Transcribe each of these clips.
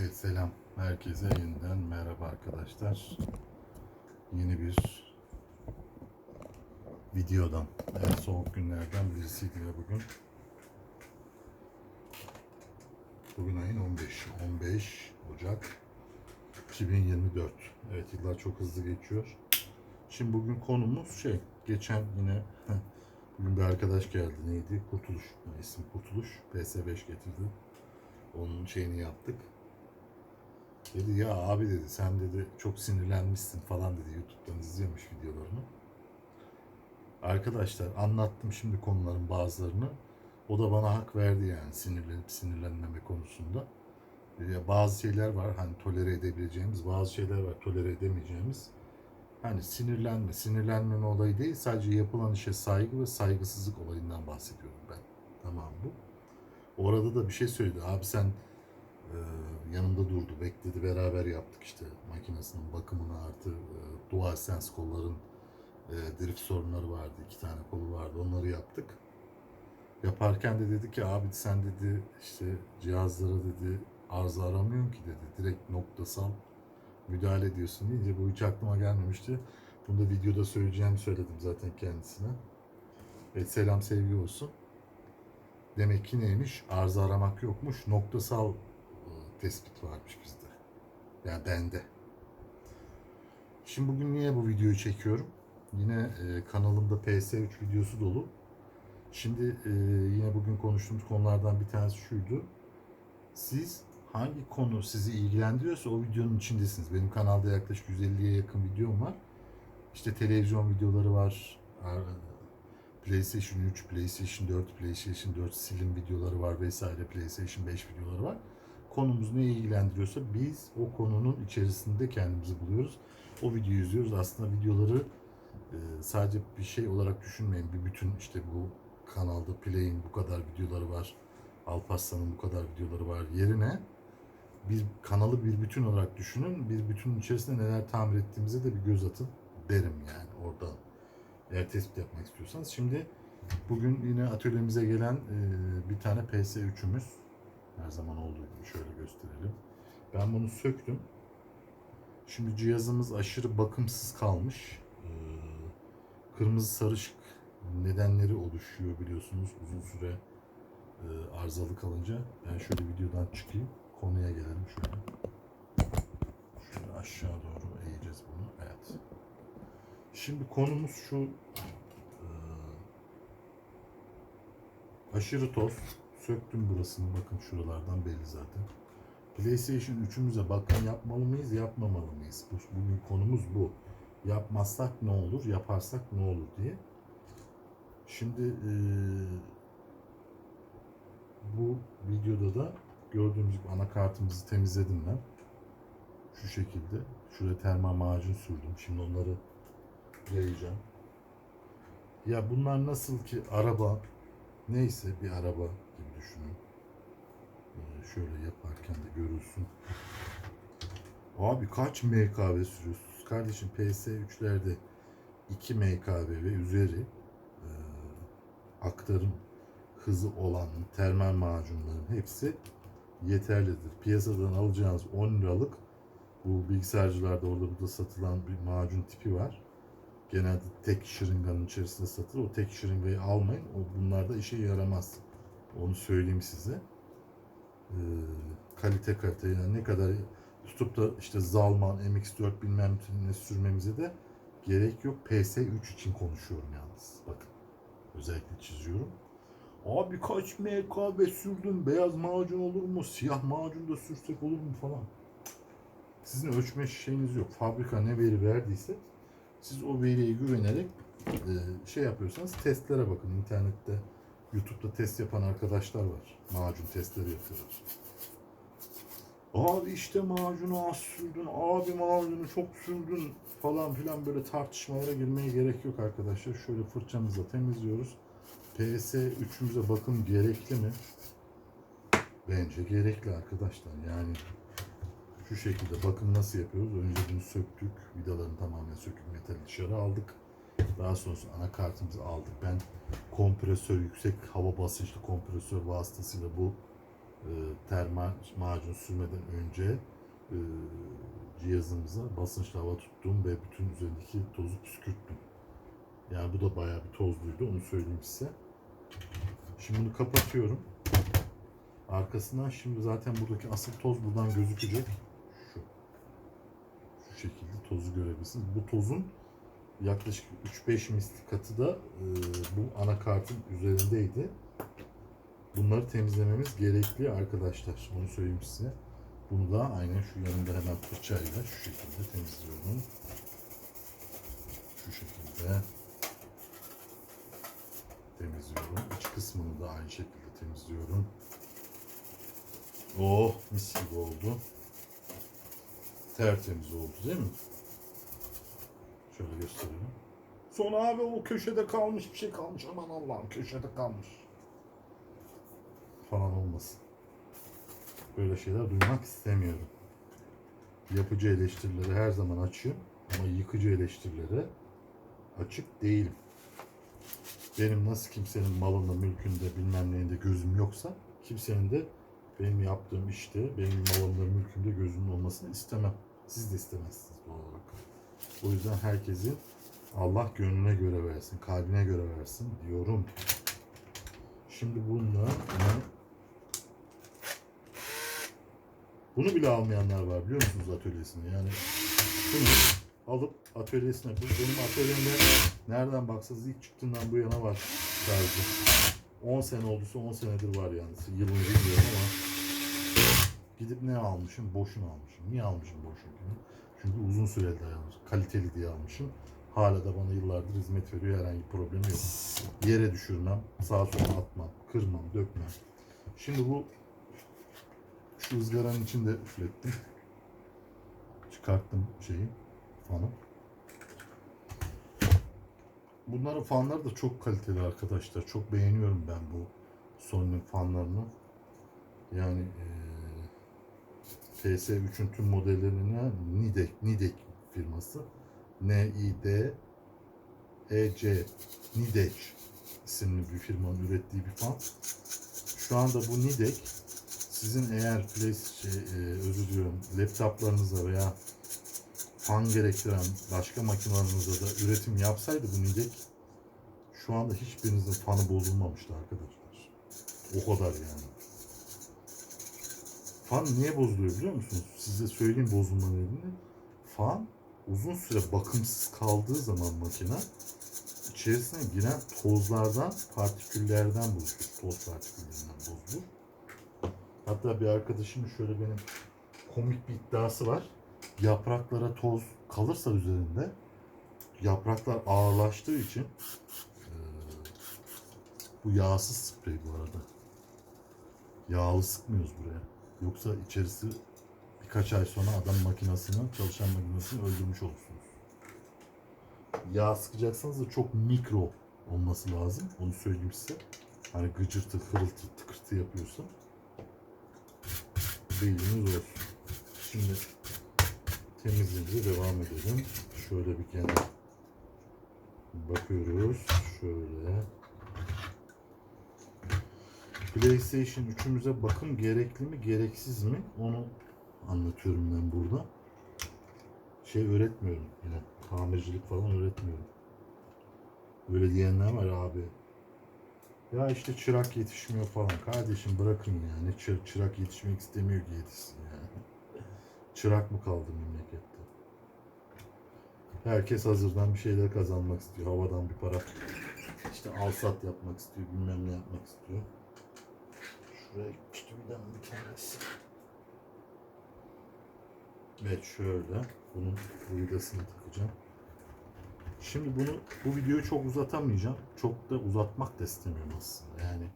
Evet selam herkese yeniden merhaba arkadaşlar. Yeni bir videodan en soğuk günlerden birisiydi ve bugün bugün ayın 15 15 Ocak 2024. Evet yıllar çok hızlı geçiyor. Şimdi bugün konumuz şey geçen yine bugün bir arkadaş geldi neydi Kurtuluş yani isim Kurtuluş PS5 getirdi. Onun şeyini yaptık. Dedi ya abi dedi sen dedi çok sinirlenmişsin falan dedi YouTube'dan izliyormuş videolarını. Arkadaşlar anlattım şimdi konuların bazılarını. O da bana hak verdi yani sinirlenip sinirlenmeme konusunda. Ya bazı şeyler var hani tolere edebileceğimiz, bazı şeyler var tolere edemeyeceğimiz. Hani sinirlenme, sinirlenmeme olayı değil sadece yapılan işe saygı ve saygısızlık olayından bahsediyorum ben. Tamam bu. Orada da bir şey söyledi. Abi sen e, yanımda durdu, bekledi, beraber yaptık işte makinesinin bakımını artı e, DualSense kolların e, drift sorunları vardı, iki tane kolu vardı, onları yaptık. Yaparken de dedi ki abi sen dedi işte cihazlara dedi arıza aramıyorsun ki dedi, direkt noktasal müdahale ediyorsun deyince bu hiç aklıma gelmemişti. Bunu da videoda söyleyeceğimi söyledim zaten kendisine. Evet selam sevgi olsun. Demek ki neymiş? Arıza aramak yokmuş. Noktasal tespit varmış bizde. Yani bende. Şimdi bugün niye bu videoyu çekiyorum? Yine e, kanalımda PS3 videosu dolu. Şimdi e, yine bugün konuştuğumuz konulardan bir tanesi şuydu. Siz hangi konu sizi ilgilendiriyorsa o videonun içindesiniz. Benim kanalda yaklaşık 150'ye yakın videom var. İşte televizyon videoları var. PlayStation 3, PlayStation 4, PlayStation 4 silim videoları var vesaire. PlayStation 5 videoları var. Konumuz ne ilgilendiriyorsa biz o konunun içerisinde kendimizi buluyoruz. O videoyu izliyoruz. Aslında videoları e, sadece bir şey olarak düşünmeyin. Bir bütün işte bu kanalda Play'in bu kadar videoları var. Alparslan'ın bu kadar videoları var. Yerine bir kanalı bir bütün olarak düşünün. Bir bütünün içerisinde neler tamir ettiğimize de bir göz atın derim yani oradan. Eğer tespit yapmak istiyorsanız. Şimdi bugün yine atölyemize gelen e, bir tane PS3'ümüz. Her zaman olduğu gibi şöyle gösterelim. Ben bunu söktüm. Şimdi cihazımız aşırı bakımsız kalmış. E, kırmızı sarışık nedenleri oluşuyor biliyorsunuz uzun süre e, arızalı kalınca. Ben şöyle videodan çıkayım. Konuya gelelim şöyle. Şöyle aşağı doğru eğeceğiz bunu. Evet. Şimdi konumuz şu. e, aşırı toz. Söktüm burasını. Bakın şuralardan belli zaten. PlayStation 3'ümüze bakım yapmalı mıyız, yapmamalı mıyız? Bu, bugün konumuz bu. Yapmazsak ne olur, yaparsak ne olur diye. Şimdi e, bu videoda da gördüğünüz gibi anakartımızı temizledim ben. Şu şekilde. Şuraya termal macun sürdüm. Şimdi onları yayacağım. Ya bunlar nasıl ki araba neyse bir araba düşünün. Ee, şöyle yaparken de görülsün. Abi kaç MKV sürüyorsunuz? Kardeşim PS3'lerde 2 MKV ve üzeri e, aktarım hızı olan termal macunların hepsi yeterlidir. Piyasadan alacağınız 10 liralık bu bilgisayarcılarda orada burada satılan bir macun tipi var. Genelde tek şırınganın içerisinde satılır. O tek şırıngayı almayın. O bunlarda işe yaramaz. Onu söyleyeyim size. Ee, kalite kalite yani ne kadar tutup da işte Zalman, MX4 bilmem ne sürmemize de gerek yok. PS3 için konuşuyorum yalnız. Bakın. Özellikle çiziyorum. Abi kaç MKB sürdün? Beyaz macun olur mu? Siyah macun da sürsek olur mu falan. Sizin ölçme şeyiniz yok. Fabrika ne veri verdiyse siz o veriye güvenerek e, şey yapıyorsanız testlere bakın. İnternette, YouTube'da test yapan arkadaşlar var. Macun testleri yapıyorlar. Abi işte macunu az sürdün, abi macunu çok sürdün falan filan böyle tartışmalara girmeye gerek yok arkadaşlar. Şöyle fırçamızla temizliyoruz. PS 3'ümüze bakım gerekli mi? Bence gerekli arkadaşlar. Yani şu şekilde bakım nasıl yapıyoruz? Önce bunu söktük. Vidalarını tamamen söküp metali dışarı aldık. Daha sonrasında anakartımızı aldık. Ben kompresör, yüksek hava basınçlı kompresör vasıtasıyla bu e, termal macun sürmeden önce e, cihazımıza basınçlı hava tuttum ve bütün üzerindeki tozu püskürttüm. Yani bu da bayağı bir tozluydu onu söyleyeyim size. Şimdi bunu kapatıyorum. Arkasından şimdi zaten buradaki asıl toz buradan gözükecek. Şu. Şu şekilde tozu görebilirsiniz. Bu tozun yaklaşık 3-5 misli katı da e, bu anakartın üzerindeydi. Bunları temizlememiz gerekli arkadaşlar. Onu söyleyeyim size. Bunu da aynen şu yanında hemen fırçayla şu şekilde temizliyorum. Şu şekilde temizliyorum. İç kısmını da aynı şekilde temizliyorum. Oh mis gibi oldu. Tertemiz oldu değil mi? Şöyle göstereyim. Sonra abi o köşede kalmış bir şey kalmış. Aman Allah'ım köşede kalmış. Falan olmasın. Böyle şeyler duymak istemiyorum. Yapıcı eleştirileri her zaman açığım ama yıkıcı eleştirilere açık değilim. Benim nasıl kimsenin malında, mülkünde, bilmem neyinde gözüm yoksa kimsenin de benim yaptığım işte, benim malımda, mülkümde gözümün olmasını istemem. Siz de istemezsiniz doğal olarak. O yüzden herkesin Allah gönlüne göre versin, kalbine göre versin diyorum. Şimdi bununla ben- bunu bile almayanlar var biliyor musunuz atölyesine? Yani bunu alıp atölyesine, bu benim atölyemde nereden baksanız ilk çıktığından bu yana var tarzı. 10 sene olduysa 10 senedir var yani. Yılını bilmiyorum ama gidip ne almışım? Boşuna almışım. Niye almışım boşuna? Çünkü uzun süreli dayanır. Kaliteli diye almışım. Hala da bana yıllardır hizmet veriyor. Herhangi bir problemi yok. Yere düşürmem. Sağa sola atmam. Kırmam. Dökmem. Şimdi bu şu ızgaranın içinde üflettim. Çıkarttım şeyi. Fanı. Bunların fanları da çok kaliteli arkadaşlar. Çok beğeniyorum ben bu Sony'nin fanlarını. Yani eee PS3'ün tüm modellerine Nidek, Nidek firması. N-I-D E-C Nidek isimli bir firmanın ürettiği bir fan. Şu anda bu Nidek sizin eğer play, şey, e, özür diliyorum laptoplarınıza veya fan gerektiren başka makinalarınızda da üretim yapsaydı bu Nidek şu anda hiçbirinizin fanı bozulmamıştı arkadaşlar. O kadar yani. Fan niye bozuluyor biliyor musunuz? Size söyleyeyim bozulma nedenini. Fan uzun süre bakımsız kaldığı zaman makine içerisine giren tozlardan, partiküllerden bozulur. Toz partiküllerinden bozulur. Hatta bir arkadaşımın şöyle benim komik bir iddiası var. Yapraklara toz kalırsa üzerinde yapraklar ağırlaştığı için bu yağsız sprey bu arada. Yağlı sıkmıyoruz buraya. Yoksa içerisi birkaç ay sonra adam makinesini, çalışan makinesini öldürmüş olursunuz. Yağ sıkacaksanız da çok mikro olması lazım. Onu söyleyeyim size. Hani gıcırtı, hırıltı, tıkırtı yapıyorsa. Bilginiz olsun. Şimdi temizliğimize devam edelim. Şöyle bir kenar bakıyoruz. Şöyle. PlayStation 3'ümüze bakım gerekli mi gereksiz mi onu anlatıyorum ben burada. Şey öğretmiyorum yine tamircilik falan öğretmiyorum. Böyle diyenler var abi. Ya işte çırak yetişmiyor falan. Kardeşim bırakın yani. Çı- çırak yetişmek istemiyor ki yetişsin yani. Çırak mı kaldı memlekette? Herkes hazırdan bir şeyler kazanmak istiyor. Havadan bir para. İşte alsat yapmak istiyor. Bilmem ne yapmak istiyor. Şuraya gitmişti bir tane bir tanesi. Evet şöyle. Bunun bu vidasını takacağım. Şimdi bunu bu videoyu çok uzatamayacağım. Çok da uzatmak da istemiyorum aslında. Yani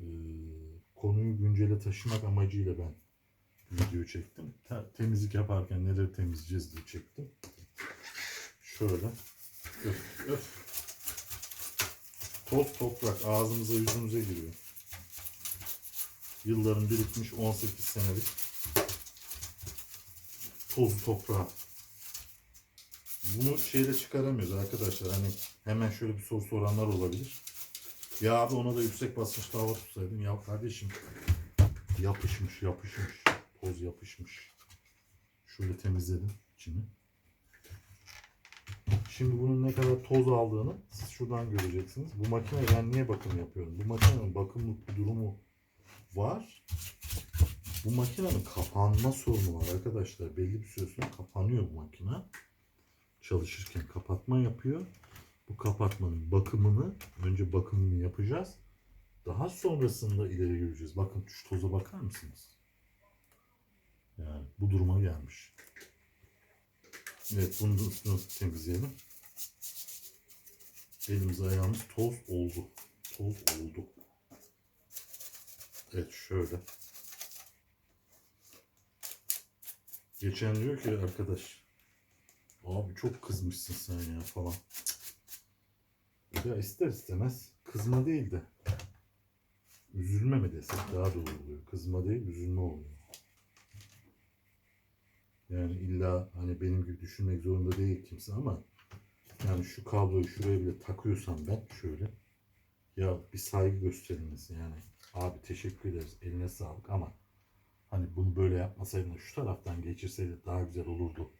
eee, konuyu güncele taşımak amacıyla ben video çektim. Te- temizlik yaparken neleri temizleyeceğiz diye çektim. Şöyle. Öf öf. Toz toprak ağzımıza yüzümüze giriyor. Yılların birikmiş 18 senelik tozu toprağı. Bunu şeyde çıkaramıyoruz arkadaşlar. Hani hemen şöyle bir soru soranlar olabilir. Ya abi ona da yüksek basınçta hava tutsaydın. Ya kardeşim yapışmış yapışmış. Toz yapışmış. Şöyle temizledim içini. Şimdi bunun ne kadar toz aldığını siz şuradan göreceksiniz. Bu makine ben niye bakım yapıyorum? Bu makinenin bakımlık durumu var. Bu makinenin kapanma sorunu var arkadaşlar. Belli bir süre sonra kapanıyor bu makine. Çalışırken kapatma yapıyor. Bu kapatmanın bakımını önce bakımını yapacağız. Daha sonrasında ileri göreceğiz. Bakın şu toza bakar mısınız? Yani bu duruma gelmiş. Evet bunu da üstünü temizleyelim. Elimiz ayağımız toz oldu. Toz oldu. Evet şöyle. Geçen diyor ki arkadaş abi çok kızmışsın sen ya falan. Ya ister istemez kızma değil de üzülme mi desek daha doğru oluyor. Kızma değil üzülme oluyor. Yani illa hani benim gibi düşünmek zorunda değil kimse ama yani şu kabloyu şuraya bile takıyorsam ben şöyle ya bir saygı gösterilmesi yani abi teşekkür ederiz eline sağlık ama hani bunu böyle yapmasaydın şu taraftan geçirseydi daha güzel olurdu.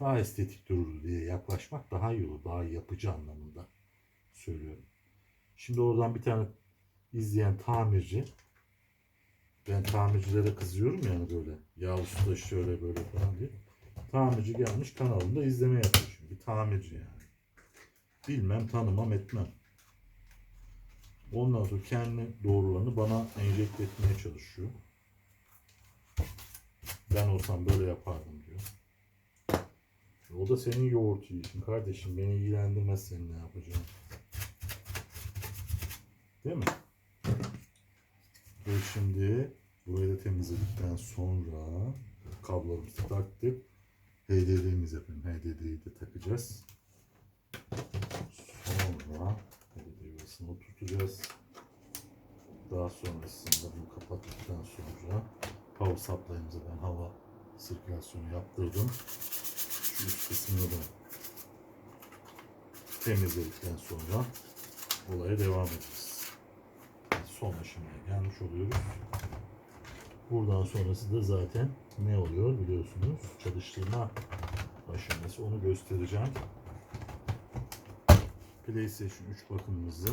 Daha estetik dururdu diye yaklaşmak daha iyi olur. Daha yapıcı anlamında söylüyorum. Şimdi oradan bir tane izleyen tamirci ben tamircilere kızıyorum yani böyle. Ya usta şöyle böyle falan diye. Tamirci gelmiş kanalında izleme yapıyor şimdi. Bir tamirci yani. Bilmem tanımam etmem. Ondan sonra kendi doğrularını bana enjekte etmeye çalışıyor. Ben olsam böyle yapardım diyor. O da senin yoğurt yiyişin kardeşim. Beni ilgilendirmez senin ne yapacağın. Değil mi? Ve şimdi burayı da temizledikten sonra kablolarımızı taktık. HDD'miz yapalım. HDD'yi de takacağız. Sonra HDD yuvasını oturtacağız. Daha sonrasında bunu kapattıktan sonra power supply'ımıza ben hava sirkülasyonu yaptırdım. Şu üst kısmını da temizledikten sonra olaya devam edeceğiz. Son aşamaya gelmiş oluyoruz. Buradan sonrası da zaten ne oluyor biliyorsunuz çalıştırma aşaması onu göstereceğim. PlayStation 3 bakımımızı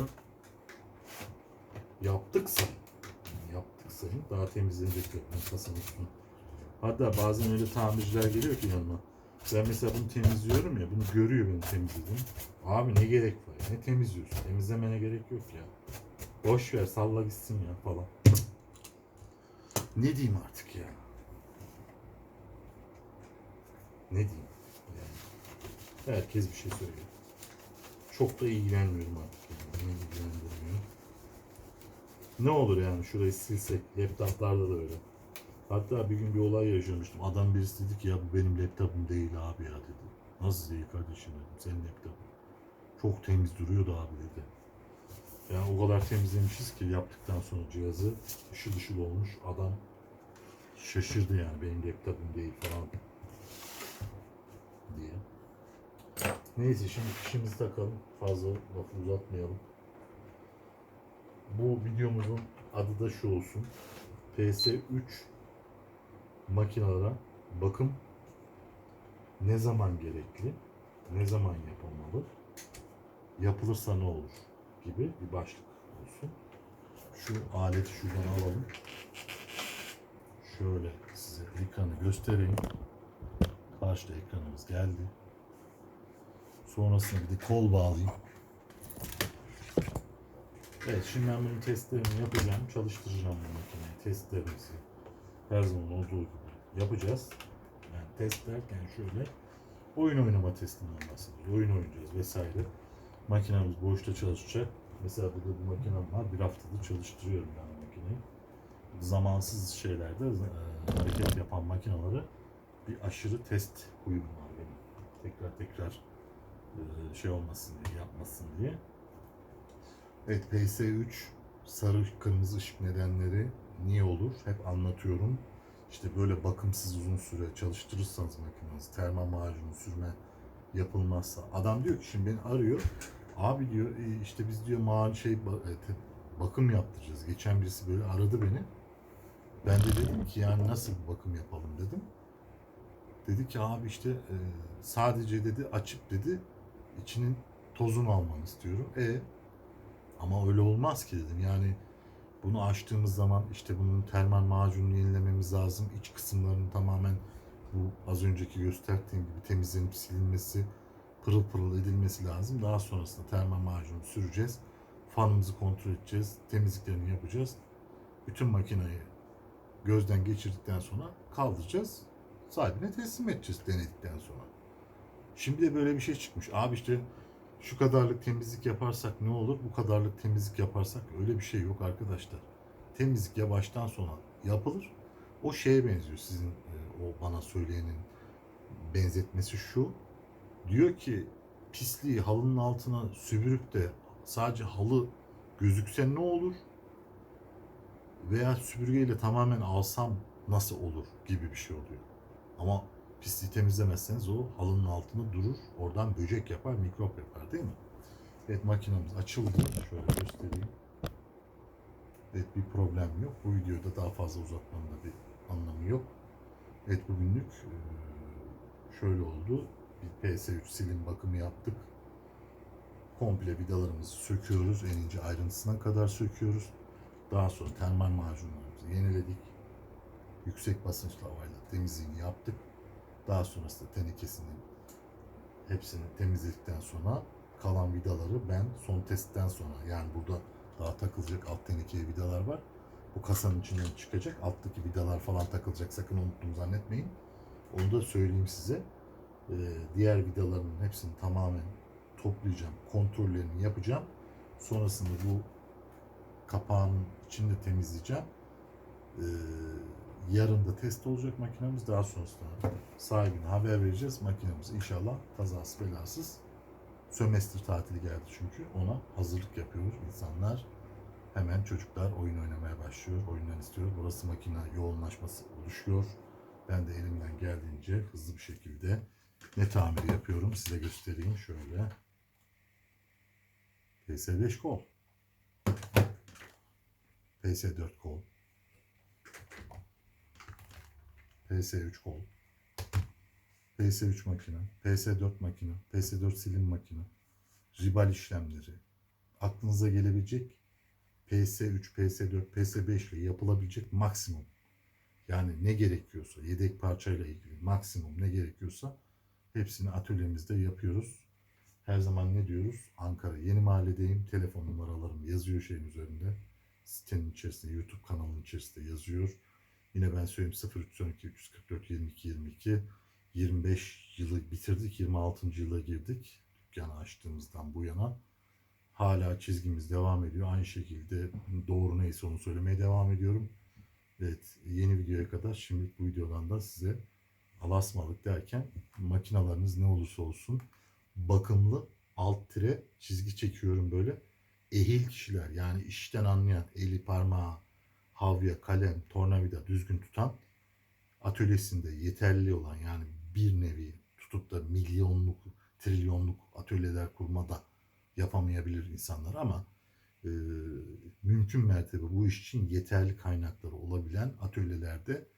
yaptıksa yani yaptıksa daha temizlenecek yapmanın kasanın üstünü. Hatta bazen öyle tamirciler geliyor ki yanıma. Ben mesela bunu temizliyorum ya, bunu görüyor benim temizlediğim. Abi ne gerek var? Ne temizliyorsun? Temizlemene gerek yok ya. Boş ver, salla gitsin ya falan. Ne diyeyim artık ya? Ne diyeyim? Yani herkes bir şey söylüyor. Çok da ilgilenmiyorum artık yani. İlgilendirmiyor. Ne olur yani şurayı silsek. Laptoplarda da öyle. Hatta bir gün bir olay yaşamıştım. Adam birisi dedi ki ya bu benim laptopum değil abi ya dedi. Nasıl değil kardeşim dedim. Senin laptopun. Çok temiz duruyordu abi dedi. Yani o kadar temizlemişiz ki yaptıktan sonra cihazı ışıl ışıl olmuş. Adam şaşırdı yani benim laptopum değil falan diye. Neyse şimdi fişimizi takalım. Fazla lafı uzatmayalım. Bu videomuzun adı da şu olsun. PS3 makinalara bakım ne zaman gerekli, ne zaman yapılmalı, yapılırsa ne olur gibi bir başlık olsun. Şu aleti şuradan alalım. Şöyle size ekranı göstereyim. Karşıda ekranımız geldi. Sonrasında bir de kol bağlayayım. Evet şimdi ben bunun testlerini yapacağım. Çalıştıracağım bu makineyi. Testlerimizi her zaman olduğu gibi yapacağız. Yani test derken şöyle oyun oynama testinden bahsediyoruz. Oyun oynayacağız vesaire. Makinemiz boşta çalışacak. Mesela burada bir makinem var. Bir haftadır çalıştırıyorum ben makineyi. Zamansız şeylerde e, hareket yapan makinaları bir aşırı test huyum var benim. Tekrar tekrar şey olmasın diye, yapmasın diye. Evet PS3 sarı kırmızı ışık nedenleri niye olur? Hep anlatıyorum. İşte böyle bakımsız uzun süre çalıştırırsanız makinenizi termal macunu sürme yapılmazsa adam diyor ki şimdi beni arıyor. Abi diyor "e, işte biz diyor ma şey e, bakım yaptıracağız. Geçen birisi böyle aradı beni. Ben de dedim ki yani nasıl bir bakım yapalım dedim. Dedi ki abi işte e, sadece dedi açıp dedi içinin tozunu almanı istiyorum. E ama öyle olmaz ki dedim. Yani bunu açtığımız zaman işte bunun termal macununu yenilememiz lazım. İç kısımlarının tamamen bu az önceki gösterdiğim gibi temizlenip silinmesi, pırıl pırıl edilmesi lazım. Daha sonrasında termal macunu süreceğiz. Fanımızı kontrol edeceğiz. Temizliklerini yapacağız. Bütün makineyi gözden geçirdikten sonra kaldıracağız. Sahibine teslim edeceğiz denedikten sonra. Şimdi de böyle bir şey çıkmış. Abi işte şu kadarlık temizlik yaparsak ne olur? Bu kadarlık temizlik yaparsak öyle bir şey yok arkadaşlar. Temizlik ya baştan sona yapılır. O şeye benziyor sizin e, o bana söyleyenin benzetmesi şu. Diyor ki pisliği halının altına süpürüp de sadece halı gözükse ne olur? Veya süpürgeyle tamamen alsam nasıl olur gibi bir şey oluyor. Ama pisliği temizlemezseniz o halının altında durur. Oradan böcek yapar, mikrop yapar değil mi? Evet makinamız açıldı. Şöyle göstereyim. Evet bir problem yok. Bu videoda daha fazla uzatmanın da bir anlamı yok. Evet bugünlük eee, şöyle oldu. Bir PS3 silim bakımı yaptık. Komple vidalarımızı söküyoruz. En ince ayrıntısına kadar söküyoruz. Daha sonra termal macunlarımızı yeniledik. Yüksek basınçlı havayla temizliğini yaptık. Daha sonrasında tenekesinin hepsini temizledikten sonra kalan vidaları ben son testten sonra yani burada daha takılacak alt tenekeye vidalar var. Bu kasanın içinden çıkacak. Alttaki vidalar falan takılacak. Sakın unuttum zannetmeyin. Onu da söyleyeyim size. Ee, diğer vidaların hepsini tamamen toplayacağım. Kontrollerini yapacağım. Sonrasında bu kapağın içini de temizleyeceğim. Ee, yarın da test olacak makinemiz. Daha sonrasında sahibine haber vereceğiz. Makinemiz inşallah kazası belasız. Sömestr tatili geldi çünkü. Ona hazırlık yapıyor insanlar. Hemen çocuklar oyun oynamaya başlıyor. Oyundan istiyor. Burası makine yoğunlaşması oluşuyor. Ben de elimden geldiğince hızlı bir şekilde ne tamiri yapıyorum size göstereyim şöyle. PS5 kol. PS4 kol. PS3 kol. PS3 makine, PS4 makine, PS4 silim makine, ribal işlemleri, aklınıza gelebilecek PS3, PS4, PS5 ile yapılabilecek maksimum yani ne gerekiyorsa yedek parçayla ilgili maksimum ne gerekiyorsa hepsini atölyemizde yapıyoruz. Her zaman ne diyoruz? Ankara Yeni Mahalledeyim. Telefon numaralarım yazıyor şeyin üzerinde. Sitenin içerisinde, YouTube kanalının içerisinde yazıyor. Yine ben söyleyeyim 0312 344 22 22 25 yılı bitirdik. 26. yıla girdik. Dükkanı açtığımızdan bu yana. Hala çizgimiz devam ediyor. Aynı şekilde doğru neyse onu söylemeye devam ediyorum. Evet yeni videoya kadar şimdilik bu videodan da size alasmalık derken makinalarınız ne olursa olsun bakımlı alt tire çizgi çekiyorum böyle. Ehil kişiler yani işten anlayan eli parmağı havya, kalem, tornavida düzgün tutan atölyesinde yeterli olan yani bir nevi tutup da milyonluk, trilyonluk atölyeler kurmada yapamayabilir insanlar ama e, mümkün mertebe bu iş için yeterli kaynakları olabilen atölyelerde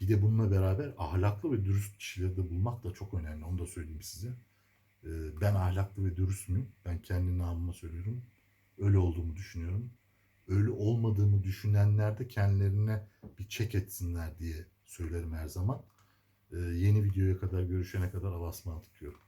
bir de bununla beraber ahlaklı ve dürüst kişileri de bulmak da çok önemli. Onu da söyleyeyim size. E, ben ahlaklı ve dürüst müyüm? Ben kendi namıma söylüyorum. Öyle olduğumu düşünüyorum. Öyle olmadığımı düşünenler de kendilerine bir çek etsinler diye söylerim her zaman. E, yeni videoya kadar görüşene kadar Allah'a ısmarladık diyorum.